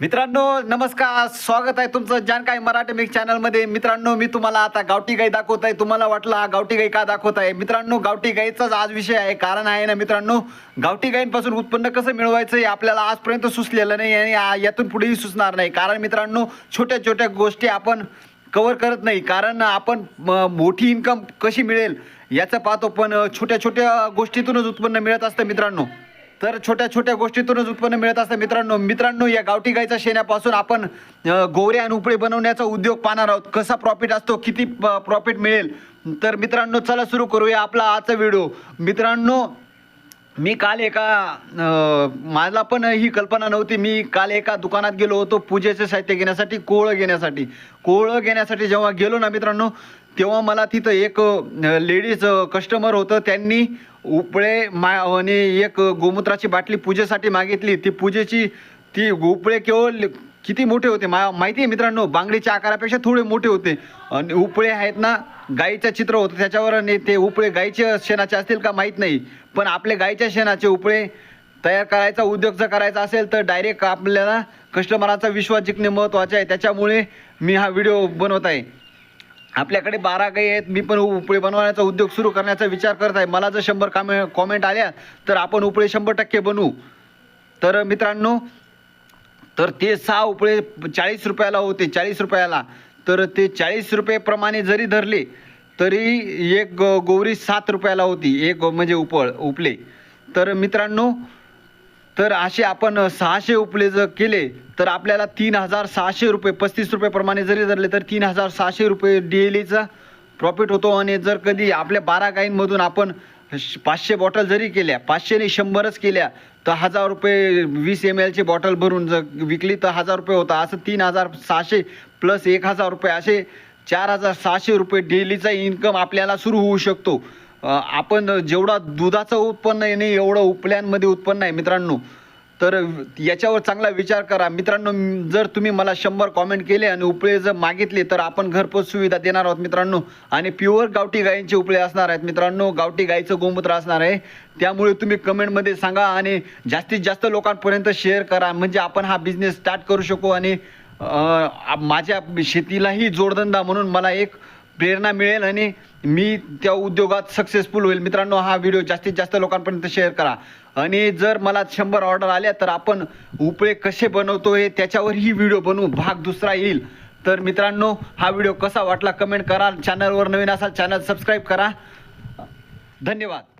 मित्रांनो नमस्कार. स्वागत आहे तुमचं जानकाय मराठी मिक्स चॅनलमध्ये. मित्रांनो मी तुम्हाला आता गावठी गाई दाखवत आहे तुम्हाला वाटलं हा गावठी गाई का दाखवत आहे मित्रांनो गावठी गाईचाच आज विषय आहे. कारण आहे ना मित्रांनो गावठी गाईंपासून उत्पन्न कसं मिळवायचं हे आपल्याला आजपर्यंत सुचलेलं नाही आणि यातून पुढेही सुचणार नाही. कारण मित्रांनो छोट्या छोट्या गोष्टी आपण कवर करत नाही. कारण आपण म- मोठी इन्कम कशी मिळेल याचं पाहतो. पण छोट्या छोट्या गोष्टीतूनच उत्पन्न मिळत असतं मित्रांनो. तर छोट्या छोट्या गोष्टीतूनच उत्पन्न मिळत असतं. मित्रांनो मित्रांनो या गावठी गाईच्या शेण्यापासून आपण अ, आणि उपळे बनवण्याचा उद्योग पाहणार आहोत. कसा प्रॉफिट असतो किती प्रॉफिट मिळेल? तर मित्रांनो चला सुरू करूया आपला आजचा व्हिडिओ मित्रांनो मी काल एका मला पण ही कल्पना नव्हती. मी काल एका दुकानात गेलो होतो पूजेचे साहित्य घेण्यासाठी कोळं घेण्यासाठी. कोळं घेण्यासाठी जेव्हा गेलो ना मित्रांनो तेव्हा मला तिथं एक लेडीज कस्टमर होतं. त्यांनी उपळे मा आणि एक गोमूत्राची बाटली पूजेसाठी मागितली. ती पूजेची ती उपळे केवळ किती मोठे होते? मा माहिती आहे मित्रांनो? बांगडीच्या आकारापेक्षा थोडे मोठे होते. आणि उपळे आहेत ना गाईचं चित्र होतं त्याच्यावर आणि ते उपळे गाईच्या शेणाचे असतील का माहीत नाही. पण आपले गाईच्या शेणाचे उपळे तयार करायचा उद्योग जर करायचा असेल तर डायरेक्ट आपल्याला कस्टमरांचा विश्वास जिंकणे महत्त्वाचे आहे. त्याच्यामुळे मी हा व्हिडिओ बनवत आहे. आपल्याकडे बारा गाई आहेत. मी पण उपळे बनवण्याचा उद्योग सुरू करण्याचा विचार करत आहे. मला जर शंभर कामे कॉमेंट आल्या तर आपण उपळे शंभर टक्के बनवू. तर मित्रांनो तर ते सहा उपळे चाळीस रुपयाला होते चाळीस रुपयाला. तर ते चाळीस रुपयेप्रमाणे जरी धरले तरी एक गो गोवरी सात रुपयाला होती. एक म्हणजे उपळ उपले. तर मित्रांनो तर असे आपण सहाशे उपले जर केले तर आपल्याला तीन हजार सहाशे रुपये पस्तीस रुपयेप्रमाणे जरी धरले तर तीन हजार सहाशे रुपये डेलीचा प्रॉफिट होतो. आणि जर कधी आपल्या बारा गाईंमधून आपण श- पाचशे बॉटल जरी केल्या पाचशेने शंभरच केल्या तर हजार रुपये वीस एम एलची बॉटल भरून जर विकली तर हजार रुपये होता. असं तीन हजार सहाशे प्लस एक हजार रुपये असे चार हजार सहाशे रुपये डेलीचा इन्कम आपल्याला सुरू होऊ शकतो. आपण जेवढा दुधाचं उत्पन्न आहे नाही एवढं उपल्यांमध्ये उत्पन्न आहे मित्रांनो तर याच्यावर चांगला विचार करा. मित्रांनो जर तुम्ही मला शंभर कॉमेंट केले आणि उपळे जर मागितले तर आपण घरपोच सुविधा देणार आहोत मित्रांनो. आणि प्युअर गावठी गायींचे उपळे असणार आहेत मित्रांनो. गावठी गाईचं गोमूत्र असणार आहे. त्यामुळे तुम्ही कमेंटमध्ये सांगा आणि जास्तीत जास्त लोकांपर्यंत शेअर करा. म्हणजे आपण हा बिझनेस स्टार्ट करू शकू आणि माझ्या शेतीलाही जोडधंदा म्हणून मला एक प्रेरणा मिळेल आणि मी त्या उद्योगात सक्सेसफुल होईल. मित्रांनो हा व्हिडिओ जास्तीत जास्त लोकांपर्यंत शेअर करा. आणि जर मला शंभर ऑर्डर आल्या तर आपण उपळे कसे बनवतो हे त्याच्यावरही व्हिडिओ बनवू. भाग दुसरा येईल. तर मित्रांनो हा व्हिडिओ कसा वाटला कमेंट करा. चॅनलवर नवीन असाल चॅनल सबस्क्राईब करा. धन्यवाद.